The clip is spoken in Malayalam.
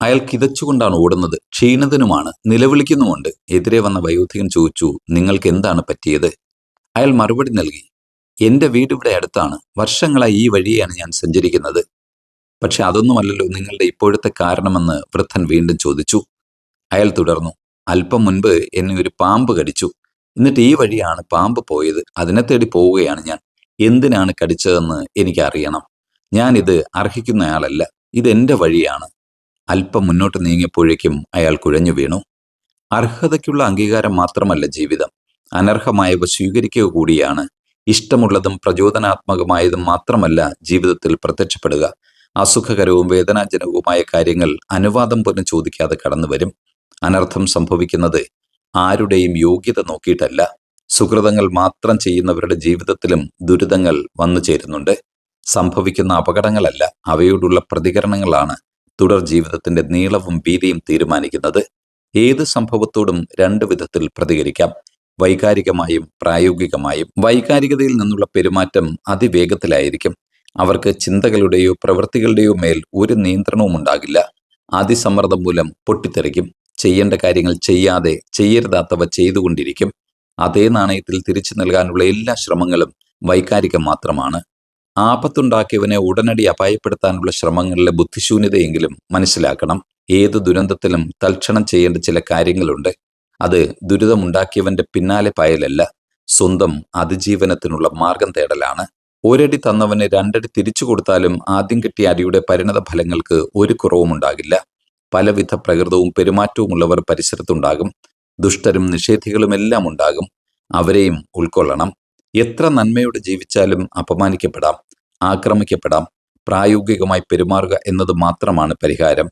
അയാൾ കിതച്ചുകൊണ്ടാണ് ഓടുന്നത്. ക്ഷീണിതനുമാണ് നിലവിളിക്കുന്നുമുണ്ട്. എതിരെ വന്ന വയോധികൻ ചോദിച്ചു നിങ്ങൾക്ക് എന്താണ് പറ്റിയത്? അയാൾ മറുപടി നൽകി എന്റെ വീട് ഇവിടെ അടുത്താണ്. വർഷങ്ങളായി ഈ വഴിയാണ് ഞാൻ സഞ്ചരിക്കുന്നത്. പക്ഷെ അതൊന്നുമല്ലല്ലോ നിങ്ങളുടെ ഇപ്പോഴത്തെ കാരണമെന്ന് വൃദ്ധൻ വീണ്ടും ചോദിച്ചു. അയാൾ തുടർന്നു അല്പം മുൻപ് എന്നെ ഒരു പാമ്പ് കടിച്ചു. എന്നിട്ട് ഈ വഴിയാണ് പാമ്പ് പോയത്. അതിനെ തേടി പോവുകയാണ് ഞാൻ. എന്തിനാണ് കടിച്ചതെന്ന് എനിക്കറിയണം. ഞാനിത് അർഹിക്കുന്നയാളല്ല ഇതെന്റെ വഴിയാണ്. അല്പം മുന്നോട്ട് നീങ്ങിയപ്പോഴേക്കും അയാൾ കുഴഞ്ഞു വീണു. അർഹതയ്ക്കുള്ള അംഗീകാരം മാത്രമല്ല ജീവിതം. അനർഹമായവ സ്വീകരിക്കുക കൂടിയാണ്. ഇഷ്ടമുള്ളതും പ്രചോദനാത്മകമായതും മാത്രമല്ല ജീവിതത്തിൽ പ്രത്യക്ഷപ്പെടുക. അസുഖകരവും വേദനാജനകവുമായ കാര്യങ്ങൾ അനുവാദം പോലും ചോദിക്കാതെ കടന്നു വരും അനർത്ഥം സംഭവിക്കുന്നത് ആരുടെയും യോഗ്യത നോക്കിയിട്ടല്ല. സുഹൃതങ്ങൾ മാത്രം ചെയ്യുന്നവരുടെ ജീവിതത്തിലും ദുരിതങ്ങൾ വന്നു ചേരുന്നുണ്ട് സംഭവിക്കുന്ന അപകടങ്ങളല്ല അവയോടുള്ള പ്രതികരണങ്ങളാണ്. തുടർ ജീവിതത്തിന്റെ നീളവും വീതിയും തീരുമാനിക്കുന്നത് ഏത് സംഭവത്തോടും രണ്ട് വിധത്തിൽ പ്രതികരിക്കാം. വൈകാരികമായും പ്രായോഗികമായും. വൈകാരികതയിൽ നിന്നുള്ള പെരുമാറ്റം അതിവേഗത്തിലായിരിക്കും. അവർക്ക് ചിന്തകളുടെയോ പ്രവൃത്തികളുടെയോ മേൽ ഒരു നിയന്ത്രണവും ഉണ്ടാകില്ല. അതിസമ്മർദ്ദം മൂലം പൊട്ടിത്തെറിക്കും. ചെയ്യേണ്ട കാര്യങ്ങൾ ചെയ്യാതെ ചെയ്യരുതാത്തവ ചെയ്തുകൊണ്ടിരിക്കും. അതേ നാണയത്തിൽ തിരിച്ചു നൽകാനുള്ള എല്ലാ ശ്രമങ്ങളും വൈകാരികം മാത്രമാണ്. ആപത്തുണ്ടാക്കിയവനെ ഉടനടി അപായപ്പെടുത്താനുള്ള ശ്രമങ്ങളിലെ ബുദ്ധിശൂന്യതയെങ്കിലും മനസ്സിലാക്കണം. ഏത് ദുരന്തത്തിലും തൽക്ഷണം ചെയ്യേണ്ട ചില കാര്യങ്ങളുണ്ട്. അത് ദുരിതമുണ്ടാക്കിയവന്റെ പിന്നാലെ പായലല്ല സ്വന്തം അതിജീവനത്തിനുള്ള മാർഗം തേടലാണ്. ഒരടി തന്നവന് രണ്ടടി തിരിച്ചു കൊടുത്താലും ആദ്യം കിട്ടിയ അടിയുടെ പരിണത ഫലങ്ങൾക്ക് ഒരു കുറവും ഉണ്ടാകില്ല. പലവിധ പ്രകൃതവും പെരുമാറ്റവും ഉള്ളവർ പരിസരത്തുണ്ടാകും. ദുഷ്ടരും നിഷേധികളും എല്ലാം ഉണ്ടാകും. അവരെയും ഉൾക്കൊള്ളണം. എത്ര നന്മയോടെ ജീവിച്ചാലും അപമാനിക്കപ്പെടാം. ആക്രമിക്കപ്പെടാം. പ്രായോഗികമായി പെരുമാറുക എന്നത് മാത്രമാണ് പരിഹാരം.